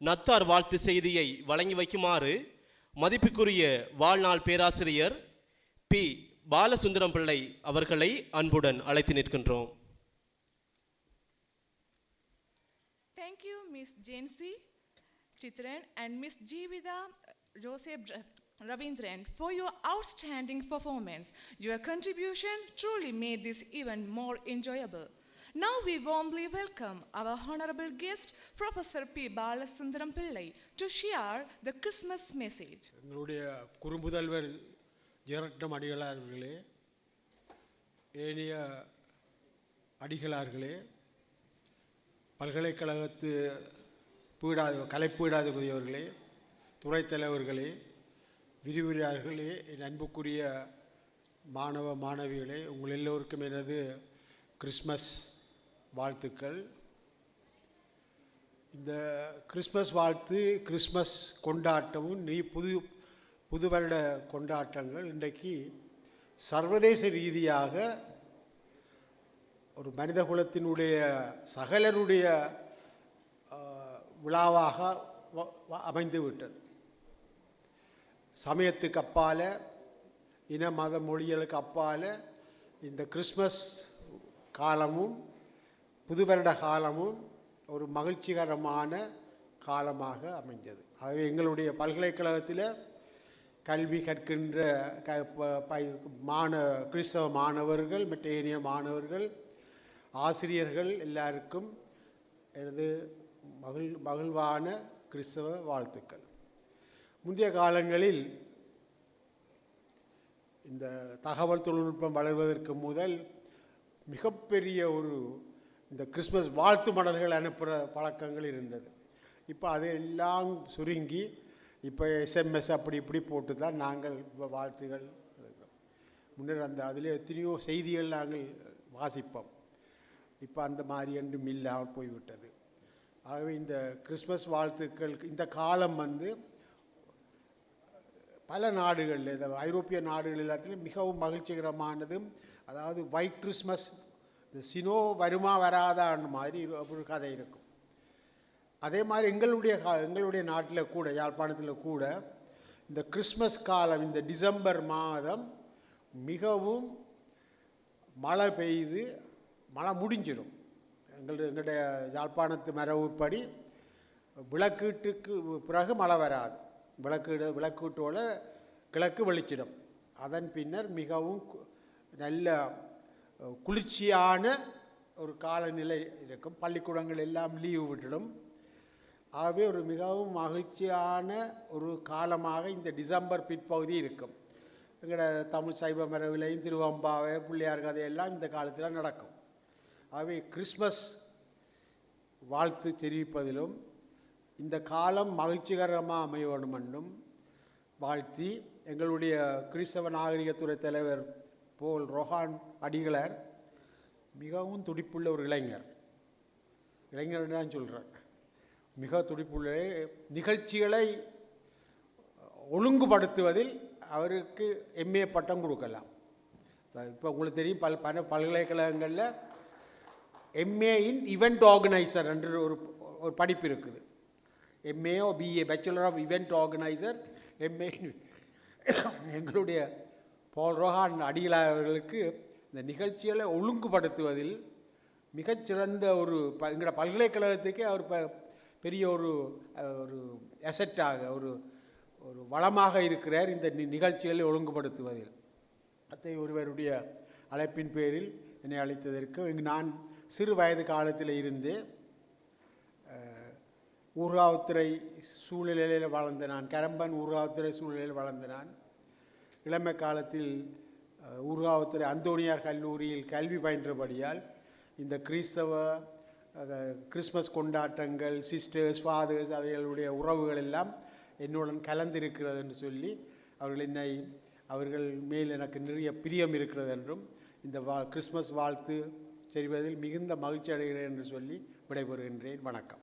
நத்தார் வாழ்த்து செய்தியை வழங்கி வைக்குமாறு மதிப்புக்குரிய வாழ்நாள் பேராசிரியர் பி பாலசுந்தரம் பிள்ளை அவர்களை அன்புடன் அழைத்து நிற்கின்றோம் Thank you, Miss Jancy Chitran and Miss Jeevida Joseph Ra- Ravindran for your outstanding performance. Your contribution truly made this event more enjoyable. Now we warmly welcome our honorable guest, Professor P. Balasundaram Pillai, to share the Christmas message. எங்களுடைய குறும்புதல்வர் ஜெரட்டம் அடிகளார்களே ஏனைய அடிகளார்களே பல்கலைக்கழகத்து பீடாதி கலைப்பீடாதிபதி அவர்களே துறைத் தலைவர்களே விரிவுரையாளர்களே என் அன்புக்குரிய மாணவ மாணவிகளே உங்கள் எல்லோருக்கும் எனது கிறிஸ்மஸ் வாழ்த்துக்கள். இந்த கிறிஸ்மஸ் வாழ்த்து கிறிஸ்மஸ் கொண்டாட்டமும் நீ புது புது வருட கொண்டாட்டங்கள். இன்றைக்கு சர்வதேச ரீதியாக ஒரு மனித குலத்தினுடைய சகலருடைய விழாவாக அமைந்து விட்டது. சமயத்துக்கு அப்பால் இன மத மொழிகளுக்கு அப்பால் இந்த கிறிஸ்மஸ் காலமும் புது வருட காலமும் ஒரு மகிழ்ச்சிகரமான காலமாக அமைந்தது. ஆகவே எங்களுடைய பல்கலைக்கழகத்தில் கல்வி கற்கின்ற க ப- மாண கிறிஸ்தவ மாணவர்கள் மற்ற ஏனைய மாணவர்கள் ஆசிரியர்கள் எல்லாருக்கும் எனது மகிழ் மகிழ்வான கிறிஸ்தவ வாழ்த்துக்கள். முந்தைய காலங்களில் இந்த தகவல் தொழில்நுட்பம் வளர்வதற்கு முதல் மிகப்பெரிய ஒரு இந்த கிறிஸ்மஸ் வாழ்த்து மடல்கள் அனுப்புகிற பழக்கங்கள் இருந்தது. இப்போ அதையெல்லாம் சுருங்கி இப்போ எஸ்எம்எஸ் அப்படி இப்படி போட்டு தான் நாங்கள் இப்போ வாழ்த்துகள் முன்னர் அந்த அதில் எத்தனையோ செய்திகள் நாங்கள் வாசிப்போம். இப்போ அந்த மாதிரி என்றும் இல்லாமல் போய்விட்டது. ஆகவே இந்த கிறிஸ்மஸ் வாழ்த்துக்கள் இந்த காலம் வந்து பல நாடுகளில் இந்த ஐரோப்பிய நாடுகள் எல்லாத்திலும் மிகவும் மகிழ்ச்சிகரமானதும் அதாவது ஒயிட் கிறிஸ்மஸ் இந்த சினோ வருமா வராதான்னு மாதிரி ஒரு- கதை இருக்கும். அதே மாதிரி எங்களுடைய கா- எங்களுடைய நாட்டில் கூட யாழ்ப்பாணத்தில் கூட இந்த கிறிஸ்மஸ் காலம் இந்த டிசம்பர் மாதம் மிகவும் மழை பெய்து மழை முடிஞ்சிடும். எங்களுடைய எங்களுடைய யாழ்ப்பாணத்து மரபுப்படி விளக்கீட்டுக்கு பிறகு மழை வராது. விளக்கீடு விளக்கீட்டோட கிழக்கு வெளிச்சிடும். அதன் பின்னர் மிகவும் நல்ல குளிர்ச்சியான ஒரு காலநிலை இருக்கும். பள்ளிக்கூடங்கள் எல்லாம் லீவு விட்டுடும். ஆகவே ஒரு மிகவும் மகிழ்ச்சியான ஒரு காலமாக இந்த டிசம்பர் பிற்பகுதி இருக்கும். எங்களோட தமிழ் சைவ மரபிலையும் திருவம்பாவை பிள்ளையார் கதையெல்லாம் இந்த காலத்தில் நடக்கும். ஆகவே கிறிஸ்மஸ் வாழ்த்து தெரிவிப்பதிலும் இந்த காலம் மகிழ்ச்சிகரமாக அமைய வேண்டும் என்றும் வாழ்த்தி எங்களுடைய கிறிஸ்தவ நாகரிகத்துறை தலைவர் போல் ரொஹான் அடிகளார் மிகவும் துடிப்புள்ள ஒரு இளைஞர். இளைஞர் தான் சொல்கிறேன் மிக துடிப்புள்ள நிகழ்ச்சிகளை ஒழுங்குபடுத்துவதில் அவருக்கு எம்ஏ பட்டம் கொடுக்கலாம். இப்போ உங்களுக்கு தெரியும் பல் பல பல்கலைக்கழகங்களில் எம்ஏ இன் இவெண்ட் ஆர்கனைசர் என்று ஒரு ஒரு படிப்பு இருக்குது. MA BA bachelor of event organiser MA எங்களுடைய பால் ரோஹான் அடிகளார் அவர்களுக்கு இந்த நிகழ்ச்சிகளை ஒழுங்குபடுத்துவதில் மிகச்சிறந்த ஒரு ப எங்களோட பல்கலைக்கழகத்துக்கே அவர் ப பெரிய ஒரு ஒரு எசட்டாக ஒரு ஒரு வளமாக இருக்கிறார் இந்த நி- நிகழ்ச்சிகளை ஒழுங்குபடுத்துவதில். அத்தை ஒருவருடைய அழைப்பின் பேரில் என்னை அழைத்ததற்கு இங்கு நான் சிறு வயது காலத்தில் இருந்தே அஹ், ஊர்காவத்துறை சூழ்நிலையில் வளர்ந்த நான் கரம்பன் ஊர்காவத்துறை சூழ்நிலையில் வளர்ந்த நான் இளமை காலத்தில் ஊர்காவத்துறை அந்தோனியார் கல்லூரியில் கல்வி பயின்றபடியால் இந்த கிறிஸ்தவ கிறிஸ்மஸ் கொண்டாட்டங்கள் சிஸ்டர்ஸ் ஃபாதர்ஸ் அவைகளுடைய உறவுகள் எல்லாம் என்னுடன் கலந்திருக்கிறது என்று சொல்லி அவர்கள் என்னை அவர்கள் மேல் எனக்கு நிறைய பிரியம் இருக்கிறது என்றும் இந்த வா கிறிஸ்மஸ் வாழ்த்து செய்வதில் மிகுந்த மகிழ்ச்சி அடைகிறேன் என்று சொல்லி விடைபெறுகின்றேன். வணக்கம்.